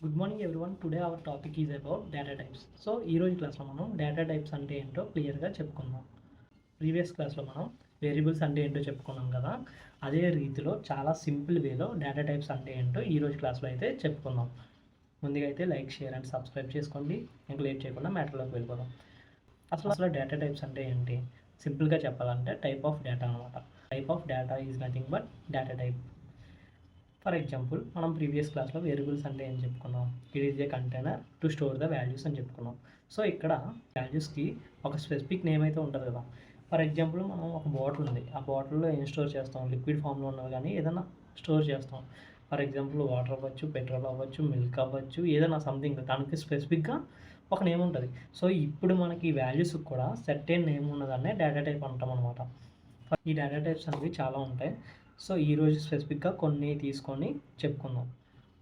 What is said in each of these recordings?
Good morning everyone today our topic is about data types so ఈ రోజు క్లాస్లో మనం డేటా టైప్స్ అంటే ఏంటో క్లియర్గా చెప్పుకుందాం. ప్రీవియస్ క్లాస్లో మనం వేరియబుల్స్ అంటే ఏంటో చెప్పుకున్నాం కదా. అదే రీతిలో చాలా సింపుల్ వేలో డేటా టైప్స్ అంటే ఏంటో ఈరోజు క్లాస్లో అయితే చెప్పుకుందాం. ముందుగా అయితే లైక్ షేర్ అండ్ సబ్స్క్రైబ్ చేసుకోండి. ఇంకా లేట్ చేయకుండా మ్యాటర్లోకి వెళ్ళిపోదాం. అసలు అసలు డేటా టైప్స్ అంటే ఏంటి? సింపుల్గా చెప్పాలంటే టైప్ ఆఫ్ డేటా అనమాట type of data is nothing but data type for example మనం ప్రీవియస్ క్లాస్లో వేరియబుల్స్ అంటే ఏం చెప్పుకున్నాం. It is a container to store the values అని చెప్పుకున్నాం. సో ఇక్కడ వాల్యూస్కి ఒక స్పెసిఫిక్ నేమ్ అయితే ఉంటుంది కదా. ఫర్ ఎగ్జాంపుల్ మనం ఒక బాటిల్ ఉంది. ఆ బాటిల్లో ఏం స్టోర్ చేస్తాం? లిక్విడ్ ఫామ్లో ఉన్నది కానీ ఏదైనా స్టోర్ చేస్తాం. ఫర్ ఎగ్జాంపుల్ వాటర్ అవ్వచ్చు పెట్రోల్ అవ్వచ్చు మిల్క్ అవ్వచ్చు ఏదైనా సంథింగ్. దానికి స్పెసిఫిక్గా ఒక నేమ్ ఉంటుంది. సో ఇప్పుడు మనకి ఈ వాల్యూస్ కూడా అయిన నేమ్ ఉన్నదాన్నే డేటా టైప్ అంటాం అనమాట ఈ డేటా టైప్స్ అనేవి చాలా ఉంటాయి. సో ఈరోజు స్పెసిఫిక్గా కొన్ని తీసుకొని చెప్పుకుందాం.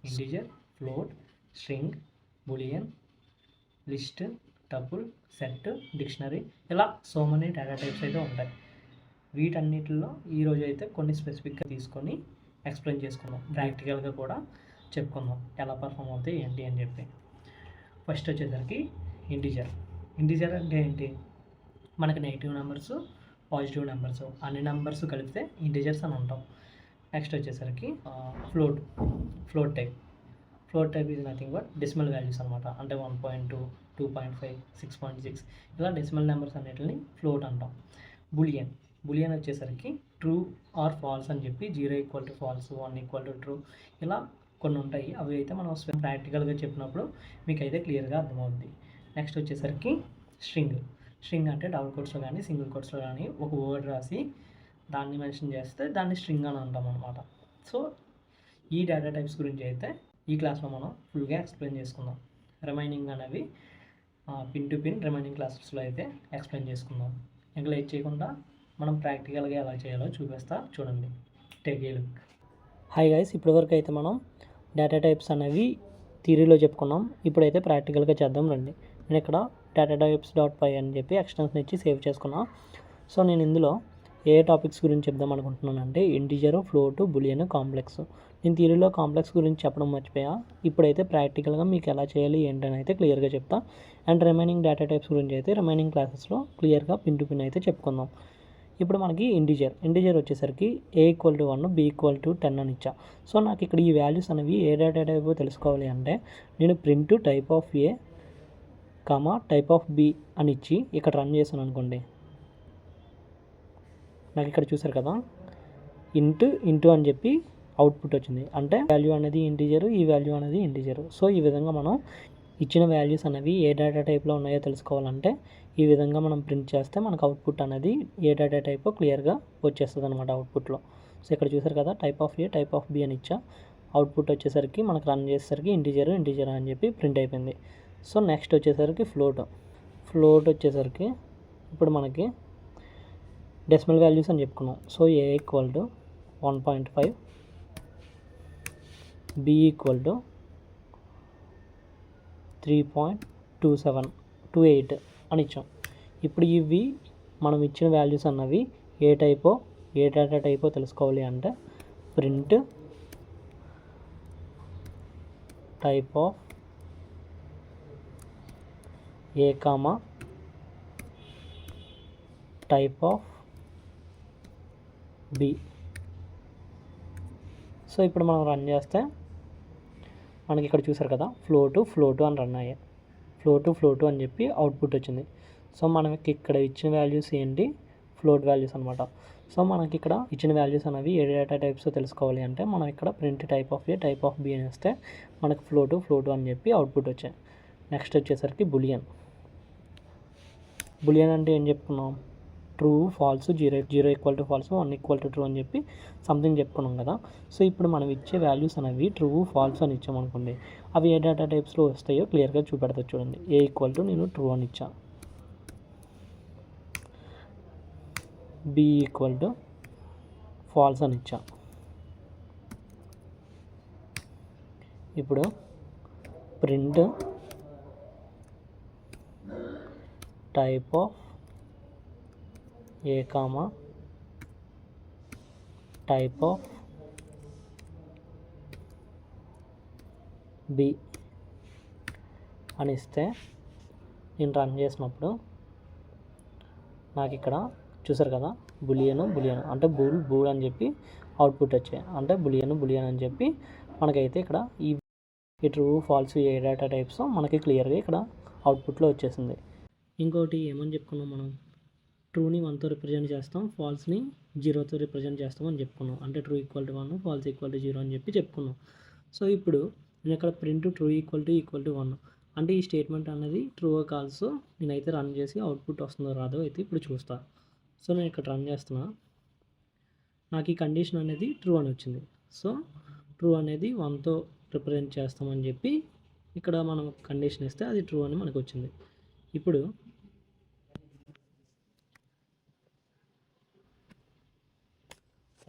Integer float string boolean list tuple set dictionary ఇలా సో మెనీ డేటా టైప్స్ అయితే ఉంటాయి. వీటన్నిటిలో ఈరోజు అయితే కొన్ని స్పెసిఫిక్గా తీసుకొని ఎక్స్ప్లెయిన్ చేసుకుందాం. ప్రాక్టికల్గా కూడా చెప్పుకుందాం. ఎలా పర్ఫామ్ అవుతాయి ఏంటి అని చెప్పి. ఫస్ట్ వచ్చేసరికి ఇంటిజర్. ఇంటిజర్ అంటే ఏంటి? మనకి నెగిటివ్ నెంబర్స్ పాజిటివ్ నెంబర్స్ అన్ని నెంబర్స్ కలిపితే ఇంటిజర్స్ అని అంటాం. నెక్స్ట్ వచ్చేసరికి float float type. Float type is nothing but decimal values అనమాట అంటే one point two two point five six point six. ఇలా డెసిమల్ నెంబర్స్ అన్నిటిని ఫ్లోట్ అంటాం. బులియన్. బులియన్ వచ్చేసరికి ట్రూ ఆర్ ఫాల్స్ అని చెప్పి zero equal to false one equal to true. ఇలా కొన్ని ఉంటాయి. అవి అయితే మనం ప్రాక్టికల్గా చెప్పినప్పుడు మీకు అయితే క్లియర్గా అర్థమవుద్ది. నెక్స్ట్ వచ్చేసరికి స్ట్రింగ్. స్ట్రింగ్ అంటే డబుల్ కోట్స్లో కానీ సింగిల్ కోట్స్లో కానీ ఒక వర్డ్ రాసి దాన్ని మెన్షన్ చేస్తే దాన్ని స్ట్రింగ్ అని అంటాం అనమాట సో ఈ డేటా టైప్స్ గురించి అయితే ఈ క్లాస్లో మనం ఫుల్గా ఎక్స్ప్లెయిన్ చేసుకుందాం. రిమైనింగ్ అనేవి పిన్ టు పిన్ రిమైనింగ్ క్లాసెస్లో అయితే ఎక్స్ప్లెయిన్ చేసుకుందాం. ఇంకా లేట్ చేయకుండా మనం ప్రాక్టికల్గా ఎలా చేయాలో చూపిస్తా చూడండి. Take a look hi guys ఇప్పటివరకు అయితే మనం డేటా టైప్స్ అనేవి థీరీలో చెప్పుకున్నాం. ఇప్పుడైతే ప్రాక్టికల్గా చేద్దాం రండి. నేను ఇక్కడ డేటా టైప్స్ డాట్ పై అని చెప్పి ఎక్స్టెన్షన్ ఇచ్చి సేవ్ చేసుకున్నా. సో నేను ఇందులో ఏ టాపిక్స్ గురించి చెప్దాం అనుకుంటున్నానంటే ఇంటిజర్ ఫ్లోట్ బులియన్ కాంప్లెక్స్ నేను థియరీలో కాంప్లెక్స్ గురించి చెప్పడం మర్చిపోయా. ఇప్పుడైతే ప్రాక్టికల్గా మీకు ఎలా చేయాలి ఏంటని అయితే క్లియర్గా చెప్తా. అండ్ రిమైనింగ్ డేటా టైప్స్ గురించి అయితే రిమైనింగ్ క్లాసెస్లో క్లియర్గా పిన్ టు పిన్ అయితే చెప్పుకుందాం. ఇప్పుడు మనకి ఇంటిజర్ ఇంటిజర్ వచ్చేసరికి a equal to one b equal to ten అని ఇచ్చా. సో నాకు ఇక్కడ ఈ వాల్యూస్ అనేవి ఏ డేటా టైప్ తెలుసుకోవాలి అంటే నేను print type of a comma type of b అని ఇచ్చి ఇక్కడ రన్ చేశాను అనుకోండి. నాకు ఇక్కడ చూసారు కదా. ఇంటు ఇంటు అని చెప్పి అవుట్పుట్ వచ్చింది. అంటే వాల్యూ అనేది ఇంటీజర్ ఈ వాల్యూ అనేది ఇంటీజర్ సో ఈ విధంగా మనం ఇచ్చిన వాల్యూస్ అనేవి ఏ డేటా టైప్లో ఉన్నాయో తెలుసుకోవాలంటే ఈ విధంగా మనం ప్రింట్ చేస్తే మనకు అవుట్పుట్ అనేది ఏ డేటా టైప్ క్లియర్గా వచ్చేస్తుంది అనమాట అవుట్పుట్లో సో ఇక్కడ చూసారు కదా type of a type of b అని ఇచ్చా. అవుట్పుట్ వచ్చేసరికి మనకు రన్ చేసేసరికి ఇంటీజర్ ఇంటీజర్ అని చెప్పి ప్రింట్ అయిపోయింది. సో నెక్స్ట్ వచ్చేసరికి ఫ్లోట్. ఫ్లోట్ వచ్చేసరికి ఇప్పుడు మనకి డెసిమల్ వాల్యూస్ అని చెప్పుకున్నాం. So A equal to one point five B equal to three point two seven two eight అని ఇచ్చాం. ఇప్పుడు ఇవి మనం ఇచ్చిన వాల్యూస్ అన్నవి ఏ టైపో ఏ డేటా టైపో తెలుసుకోవాలి అంటే print type of a comma? Type of b. So ఇప్పుడు మనం రన్ చేస్తే మనకి ఇక్కడ చూసారు కదా ఫ్లో టు ఫ్లో టు అని రన్ అయ్యాయి. ఫ్లో టు ఫ్లో టు అని చెప్పి అవుట్పుట్ వచ్చింది. సో మనకి ఇక్కడ ఇచ్చిన వాల్యూస్ ఏంటి? ఫ్లోట్ వాల్యూస్ అనమాట సో మనకి ఇక్కడ ఇచ్చిన వాల్యూస్ అనేవి ఏ డేటా టైప్స్ తెలుసుకోవాలి అంటే మనం ఇక్కడ print type of a type of b అని వస్తే మనకు ఫ్లో టు ఫ్లో టు అని చెప్పి అవుట్పుట్ వచ్చాయి. నెక్స్ట్ వచ్చేసరికి బులియన్. బులియన్ అంటే ఏం చెప్పుకున్నాం? True false zero zero equal to false one equal to true అని చెప్పి సంథింగ్ చెప్పుకున్నాం కదా. సో ఇప్పుడు మనం ఇచ్చే వాల్యూస్ అనేవి ట్రూ ఫాల్స్ అని ఇచ్చామనుకోండి అవి ఏ డేటా టైప్స్లో వస్తాయో క్లియర్గా చూపెడతా చూడండి. ఏ ఈక్వల్ టు నేను ట్రూ అని ఇచ్చా. బి ఈక్వల్ టు ఫాల్స్ అని ఇచ్చా. ఇప్పుడు print type of A comma type of B అని ఇస్తే నేను రన్ చేసినప్పుడు నాకు ఇక్కడ చూసారు కదా బులియను బులియన్ అంటే బూల్ బూల్ అని చెప్పి అవుట్పుట్ వచ్చాయి. అంటే బులియన్ బులియన్ అని చెప్పి మనకైతే ఇక్కడ ఈ ఈ true false a data types మనకి క్లియర్గా ఇక్కడ అవుట్పుట్లో వచ్చేసింది. ఇంకోటి ఏమని చెప్పుకున్నాం మనం? ట్రూని వన్తో రిప్రజెంట్ చేస్తాం ఫాల్స్ని జీరోతో రిప్రజెంట్ చేస్తాం అని చెప్పుకున్నాం. అంటే true equal to one false equal to zero అని చెప్పి చెప్పుకున్నాం. సో ఇప్పుడు నేను ఇక్కడ print true equal to equal to one అంటే ఈ స్టేట్మెంట్ అనేది ట్రూ కాల్స్ నేనైతే రన్ చేసి అవుట్పుట్ వస్తుందో రాదో అయితే ఇప్పుడు చూస్తా. సో నేను ఇక్కడ రన్ చేస్తున్నా. నాకు ఈ కండిషన్ అనేది ట్రూ అని వచ్చింది. సో ట్రూ అనేది వన్తో రిప్రజెంట్ చేస్తామని చెప్పి ఇక్కడ మనం కండిషన్ ఇస్తే అది ట్రూ అని మనకు వచ్చింది. ఇప్పుడు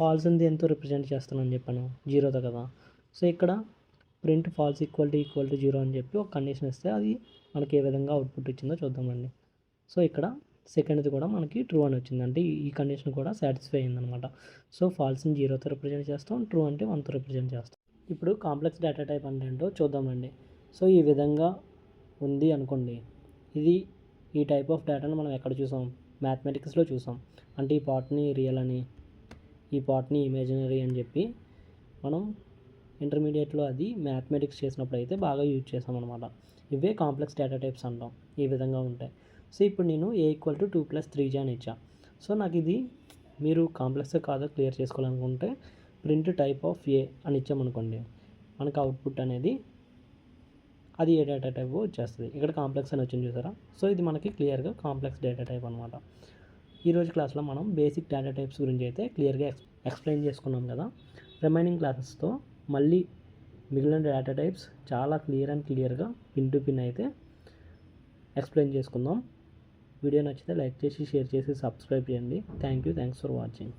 ఫాల్స్ ఉంది ఎంతో రిప్రజెంట్ చేస్తానని చెప్పాను. జీరోతో కదా. సో ఇక్కడ print false equal to equal to zero అని చెప్పి ఒక కండిషన్ ఇస్తే అది మనకి ఏ విధంగా అవుట్పుట్ ఇచ్చిందో చూద్దామండి సో ఇక్కడ సెకండ్ది కూడా మనకి ట్రూ అని వచ్చింది. అంటే ఈ- ఈ కండిషన్ కూడా సాటిస్ఫై అయిందనమాట. సో ఫాల్స్ని జీరోతో రిప్రజెంట్ చేస్తాం ట్రూ అంటే వన్తో రిప్రజెంట్ చేస్తాం. ఇప్పుడు కాంప్లెక్స్ డేటా టైప్ అంటే ఏంటో చూద్దామండి సో ఈ విధంగా ఉంది అనుకోండి. ఇది ఈ టైప్ ఆఫ్ డేటాను మనం ఎక్కడ చూసాం? మ్యాథమెటిక్స్లో చూసాం. అంటే ఈ పార్ట్ని రియల్ అని ఈ పార్ట్ని ఇమాజినరీ అని చెప్పి మనం ఇంటర్మీడియట్లో అది మ్యాథమెటిక్స్ చేసినప్పుడు అయితే బాగా యూజ్ చేసామన్నమాట ఇవే కాంప్లెక్స్ డేటా టైప్స్ అంటాం. ఈ విధంగా ఉంటాయి. సో ఇప్పుడు నేను a equal to two plus three j అని ఇచ్చా. సో నాకు ఇది మీరు కాంప్లెక్స్ కాదో క్లియర్ చేసుకోవాలనుకుంటే ప్రింట్ టైప్ ఆఫ్ ఏ అని ఇచ్చామనుకోండి. మనకు అవుట్పుట్ అనేది అది ఏ డేటా టైప్ వచ్చేస్తుంది. ఇక్కడ కాంప్లెక్స్ అని వచ్చింది చూసారా? సో ఇది మనకి క్లియర్గా కాంప్లెక్స్ డేటా టైప్ అనమాట ఈరోజు క్లాస్లో మనం బేసిక్ డేటా టైప్స్ గురించి అయితే క్లియర్గా ఎక్స్ ఎక్స్ప్లెయిన్ చేసుకున్నాం కదా. రిమైనింగ్ క్లాసెస్తో మళ్ళీ మిగిలిన డేటా టైప్స్ చాలా క్లియర్ అండ్ క్లియర్గా పిన్ టు పిన్ అయితే ఎక్స్ప్లెయిన్ చేసుకుందాం. వీడియో నచ్చితే లైక్ చేసి షేర్ చేసి సబ్స్క్రైబ్ చేయండి. Thank you thanks for watching